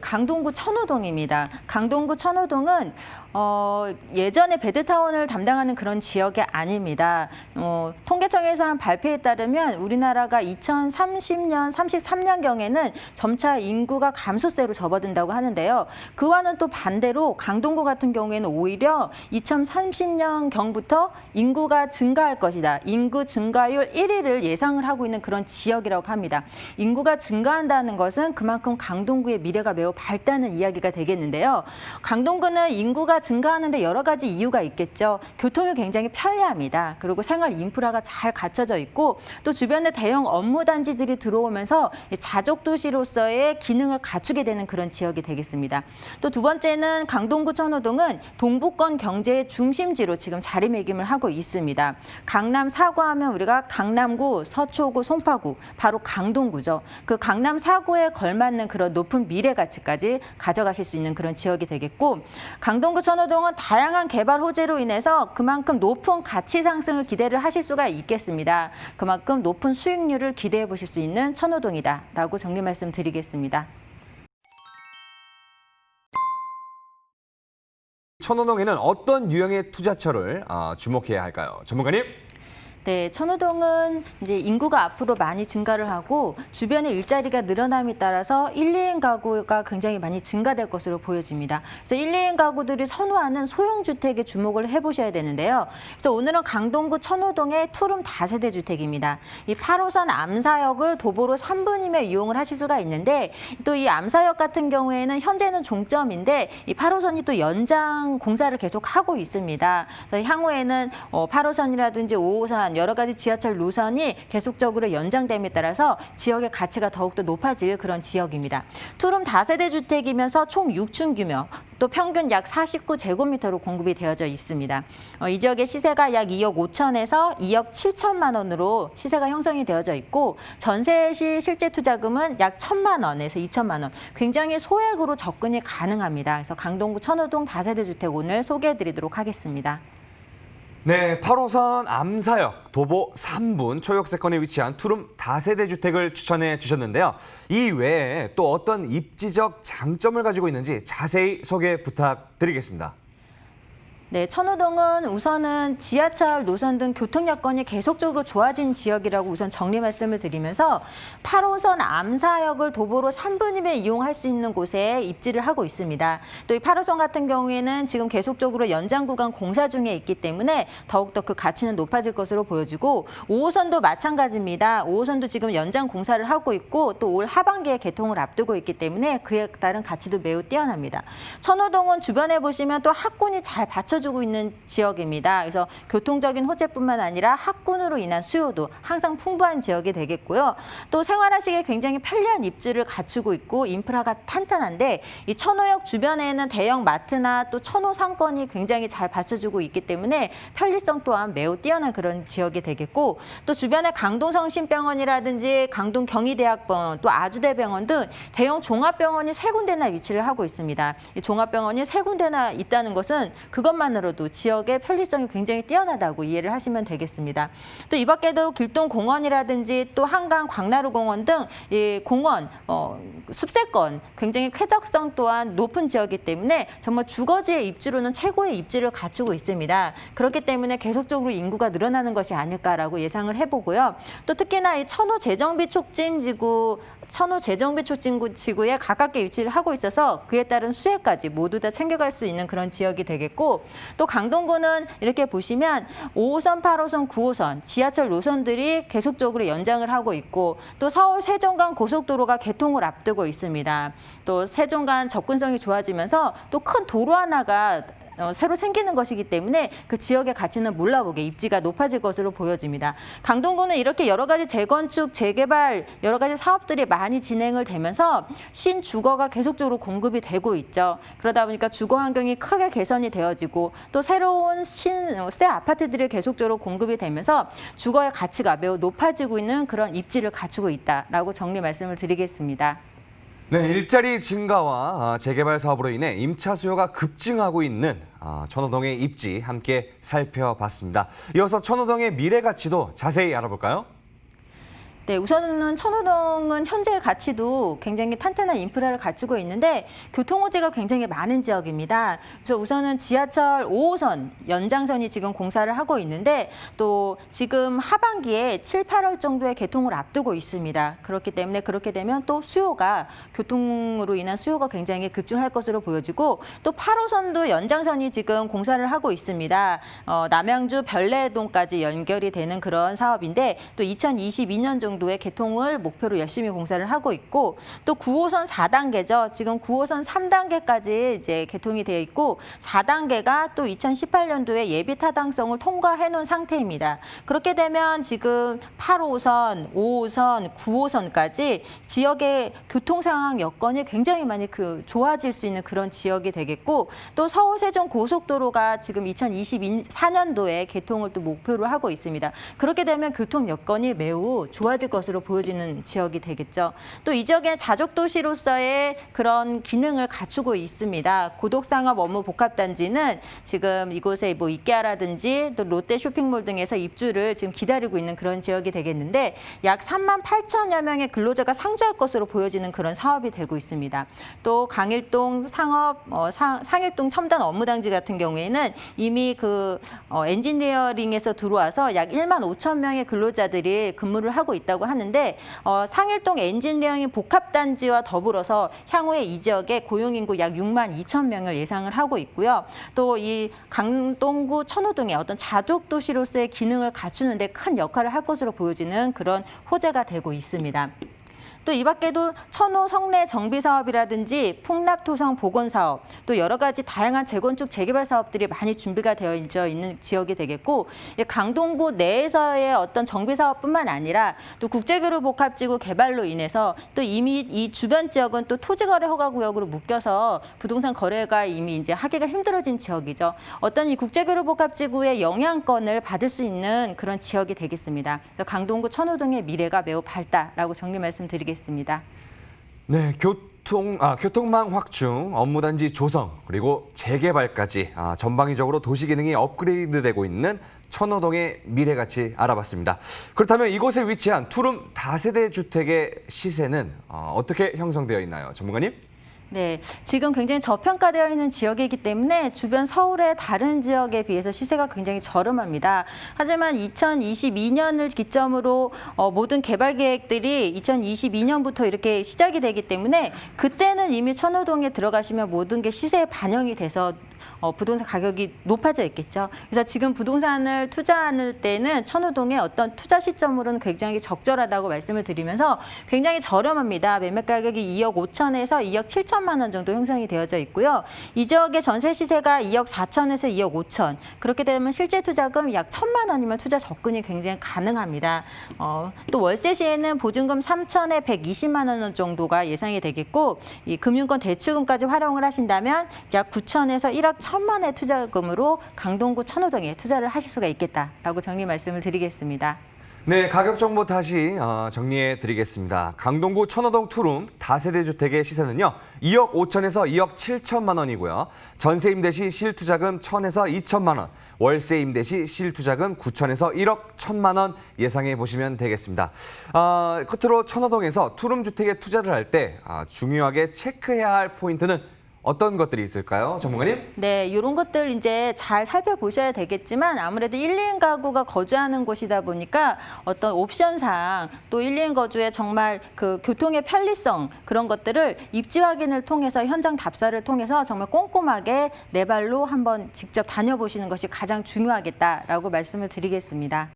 강동구 천호동입니다. 강동구 천호동은 어, 예전에 베드타운을 담당하는 그런 지역이 아닙니다. 어, 통계청에서 한 발표에 따르면 우리나라가 2030년, 33년경에는 점차 인구가 감소세로 접어든다고 하는데요. 그와는 또 반대로 강동구 같은 경우에는 오히려 2030년경부터 인구가 증가할 것이다. 인구 증가율 1위를 예상을 하고 있는 그런 지역이라고 합니다. 인구가 증가한다는 것은 그만큼 강동구의 미래가 매우 밝다는 이야기가 되겠는데요. 강동구는 인구가 증가하는데 여러 가지 이유가 있겠죠. 교통이 굉장히 편리합니다. 그리고 생활 인프라가 잘 갖춰져 있고 또 주변에 대형 업무 단지들이 들어오면서 자족 도시로서의 기능을 갖추게 되는 그런 지역이 되겠습니다. 또 두 번째는 강동구 천호동은 동부권 경제의 중심지로 지금 자리매김을 하고 있습니다. 강남 사구하면 우리가 강남구, 서초구, 송파구, 바로 강동구죠. 그 강남 사구에 걸맞는 그런 높은 미래 가치까지 가져가실 수 있는 그런 지역이 되겠고 강동구 천호동은 다양한 개발 호재로 인해서 그만큼 높은 가치 상승을 기대를 하실 수가 있겠습니다. 그만큼 높은 수익률을 기대해 보실 수 있는 천호동이다라고 정리 말씀드리겠습니다. 천호동에는 어떤 유형의 투자처를 아, 주목해야 할까요? 전문가님. 네, 천호동은 이제 인구가 앞으로 많이 증가를 하고 주변의 일자리가 늘어남에 따라서 1, 2인 가구가 굉장히 많이 증가될 것으로 보여집니다. 그래서 1, 2인 가구들이 선호하는 소형 주택에 주목을 해보셔야 되는데요. 그래서 오늘은 강동구 천호동의 투룸 다세대 주택입니다. 이 8호선 암사역을 도보로 3분이면 이용을 하실 수가 있는데 또 이 암사역 같은 경우에는 현재는 종점인데 이 8호선이 또 연장 공사를 계속 하고 있습니다. 그래서 향후에는 어, 8호선이라든지 5호선 여러 가지 지하철 노선이 계속적으로 연장됨에 따라서 지역의 가치가 더욱더 높아질 그런 지역입니다. 투룸 다세대 주택이면서 총 6층 규모, 또 평균 약 49제곱미터로 공급이 되어져 있습니다. 어, 이 지역의 시세가 약 2억 5천에서 2억 7천만 원으로 시세가 형성이 되어져 있고 전세 시 실제 투자금은 약 1천만 원에서 2천만 원. 굉장히 소액으로 접근이 가능합니다. 그래서 강동구 천호동 다세대 주택 오늘 소개해 드리도록 하겠습니다. 네, 8호선 암사역 도보 3분 초역세권에 위치한 투룸 다세대 주택을 추천해 주셨는데요. 이 외에 또 어떤 입지적 장점을 가지고 있는지 자세히 소개 부탁드리겠습니다. 네, 천호동은 우선은 지하철 노선 등 교통 여건이 계속적으로 좋아진 지역이라고 우선 정리 말씀을 드리면서 8호선 암사역을 도보로 3분이면 이용할 수 있는 곳에 입지를 하고 있습니다. 또 이 8호선 같은 경우에는 지금 계속적으로 연장 구간 공사 중에 있기 때문에 더욱더 그 가치는 높아질 것으로 보여지고 5호선도 마찬가지입니다. 5호선도 지금 연장 공사를 하고 있고 또 올 하반기에 개통을 앞두고 있기 때문에 그에 따른 가치도 매우 뛰어납니다. 천호동은 주변에 보시면 또 학군이 잘 받쳐 주고 있는 지역입니다. 그래서 교통적인 호재뿐만 아니라 학군으로 인한 수요도 항상 풍부한 지역이 되겠고요. 또 생활하시기에 굉장히 편리한 입지를 갖추고 있고 인프라가 탄탄한데 이 천호역 주변에는 대형 마트나 또 천호 상권이 굉장히 잘 받쳐주고 있기 때문에 편리성 또한 매우 뛰어난 그런 지역이 되겠고 또 주변에 강동성심병원이라든지 강동 경희대학병원 또 아주대병원 등 대형 종합병원이 세 군데나 위치를 하고 있습니다. 이 종합병원이 세 군데나 있다는 것은 그것만 으로도 지역의 편리성이 굉장히 뛰어나다고 이해를 하시면 되겠습니다. 또 이 밖에도 길동 공원이라든지 또 한강 광나루 공원 등 이 공원, 어, 숲세권 굉장히 쾌적성 또한 높은 지역이기 때문에 정말 주거지의 입지로는 최고의 입지를 갖추고 있습니다. 그렇기 때문에 계속적으로 인구가 늘어나는 것이 아닐까라고 예상을 해보고요. 또 특히나 이 천호 재정비 촉진 지구 천호 재정비 촉진구 지구에 가깝게 위치를 하고 있어서 그에 따른 수혜까지 모두 다 챙겨갈 수 있는 그런 지역이 되겠고 또 강동구는 이렇게 보시면 5호선, 8호선, 9호선 지하철 노선들이 계속적으로 연장을 하고 있고 또 서울 세종간 고속도로가 개통을 앞두고 있습니다. 또 세종간 접근성이 좋아지면서 또 큰 도로 하나가 어, 새로 생기는 것이기 때문에 그 지역의 가치는 몰라보게 입지가 높아질 것으로 보여집니다. 강동구는 이렇게 여러 가지 재건축, 재개발 여러 가지 사업들이 많이 진행을 되면서 신주거가 계속적으로 공급이 되고 있죠. 그러다 보니까 주거 환경이 크게 개선이 되어지고 또 새로운 신새 아파트들이 계속적으로 공급이 되면서 주거의 가치가 매우 높아지고 있는 그런 입지를 갖추고 있다라고 정리 말씀을 드리겠습니다. 네, 일자리 증가와 아, 재개발 사업으로 인해 임차 수요가 급증하고 있는 아, 천호동의 입지 함께 살펴봤습니다. 이어서 천호동의 미래 가치도 자세히 알아볼까요? 네, 우선은 천호동은 현재 가치도 굉장히 탄탄한 인프라를 갖추고 있는데 교통 호재가 굉장히 많은 지역입니다. 그래서 우선은 지하철 5호선 연장선이 지금 공사를 하고 있는데 또 지금 하반기에 7, 8월 정도의 개통을 앞두고 있습니다. 그렇기 때문에 그렇게 되면 또 수요가 교통으로 인한 수요가 굉장히 급증할 것으로 보여지고 또 8호선도 연장선이 지금 공사를 하고 있습니다. 어, 남양주 별내동까지 연결이 되는 그런 사업인데 또 2022년 정도 에 개통을 목표로 열심히 공사를 하고 있고 또 9호선 4단계죠. 지금 9호선 3단계까지 이제 개통이 되어 있고 4단계가 또 2018년도에 예비 타당성을 통과해 놓은 상태입니다. 그렇게 되면 지금 8호선, 5호선, 9호선까지 지역의 교통 상황 여건이 굉장히 많이 그 좋아질 수 있는 그런 지역이 되겠고 또 서울 세종 고속도로가 지금 2024년도에 개통을 또 목표로 하고 있습니다. 그렇게 되면 교통 여건이 매우 좋아질 것으로 보여지는 지역이 되겠죠. 또 이 지역의 자족 도시로서의 그런 기능을 갖추고 있습니다. 고독상업 업무 복합단지는 지금 이곳에 뭐 이케아라든지 또 롯데 쇼핑몰 등에서 입주를 지금 기다리고 있는 그런 지역이 되겠는데 약 3만 8천여 명의 근로자가 상주할 것으로 보여지는 그런 사업이 되고 있습니다. 또 강일동 상업 어, 상, 상일동 첨단 업무단지 같은 경우에는 이미 그 어, 엔지니어링에서 들어와서 약 1만 5천 명의 근로자들이 근무를 하고 있다고 하는데 어, 상일동 엔지니어링 복합단지와 더불어서 향후에 이 지역에 고용 인구 약 6만 2천 명을 예상을 하고 있고요. 또 이 강동구 천호동의 어떤 자족 도시로서의 기능을 갖추는데 큰 역할을 할 것으로 보여지는 그런 호재가 되고 있습니다. 또 이 밖에도 천호 성내 정비 사업이라든지 풍납 토성 복원 사업, 또 여러 가지 다양한 재건축 재개발 사업들이 많이 준비가 되어 있는 지역이 되겠고 이 강동구 내에서의 어떤 정비 사업뿐만 아니라 또 국제교류 복합지구 개발로 인해서 또 이미 이 주변 지역은 또 토지거래 허가 구역으로 묶여서 부동산 거래가 이미 이제 하기가 힘들어진 지역이죠. 어떤 이 국제교류 복합지구의 영향권을 받을 수 있는 그런 지역이 되겠습니다. 그래서 강동구 천호동의 미래가 매우 밝다라고 정리 말씀드리겠습니다. 네, 교통 아 교통망 확충, 업무단지 조성 그리고 재개발까지 아, 전방위적으로 도시 기능이 업그레이드되고 있는 천호동의 미래 가치 알아봤습니다. 그렇다면 이곳에 위치한 투룸 다세대 주택의 시세는 어, 어떻게 형성되어 있나요, 전문가님? 네, 지금 굉장히 저평가되어 있는 지역이기 때문에 주변 서울의 다른 지역에 비해서 시세가 굉장히 저렴합니다. 하지만 2022년을 기점으로 어, 모든 개발 계획들이 2022년부터 이렇게 시작이 되기 때문에 그때는 이미 천호동에 들어가시면 모든 게 시세에 반영이 돼서 어, 부동산 가격이 높아져 있겠죠. 그래서 지금 부동산을 투자할 때는 천호동의 어떤 투자 시점으로는 굉장히 적절하다고 말씀을 드리면서 굉장히 저렴합니다. 매매 가격이 2억 5천에서 2억 7천만 원 정도 형성이 되어져 있고요. 이 지역의 전세 시세가 2억 4천에서 2억 5천. 그렇게 되면 실제 투자금 약 천만 원이면 투자 접근이 굉장히 가능합니다. 어, 또 월세 시에는 보증금 3천에 120만 원 정도가 예상이 되겠고 이 금융권 대출금까지 활용을 하신다면 약 9천에서 1억 1천만의 투자금으로 강동구 천호동에 투자를 하실 수가 있겠다라고 정리 말씀을 드리겠습니다. 네, 가격 정보 다시 어, 정리해 드리겠습니다. 강동구 천호동 투룸 다세대 주택의 시세는요. 2억 5천에서 2억 7천만 원이고요. 전세 임대 시 실투자금 1천에서 2천만 원, 월세 임대 시 실투자금 9천에서 1억 1천만 원 예상해 보시면 되겠습니다. 아, 끝으로 천호동에서 투룸 주택에 투자를 할때 아, 중요하게 체크해야 할 포인트는 어떤 것들이 있을까요, 전문가님? 네, 이런 것들 이제 잘 살펴보셔야 되겠지만 아무래도 1, 2인 가구가 거주하는 곳이다 보니까 어떤 옵션상 또 1, 2인 거주에 정말 그 교통의 편리성 그런 것들을 입지 확인을 통해서 현장 답사를 통해서 정말 꼼꼼하게 내 발로 한번 직접 다녀보시는 것이 가장 중요하겠다라고 말씀을 드리겠습니다.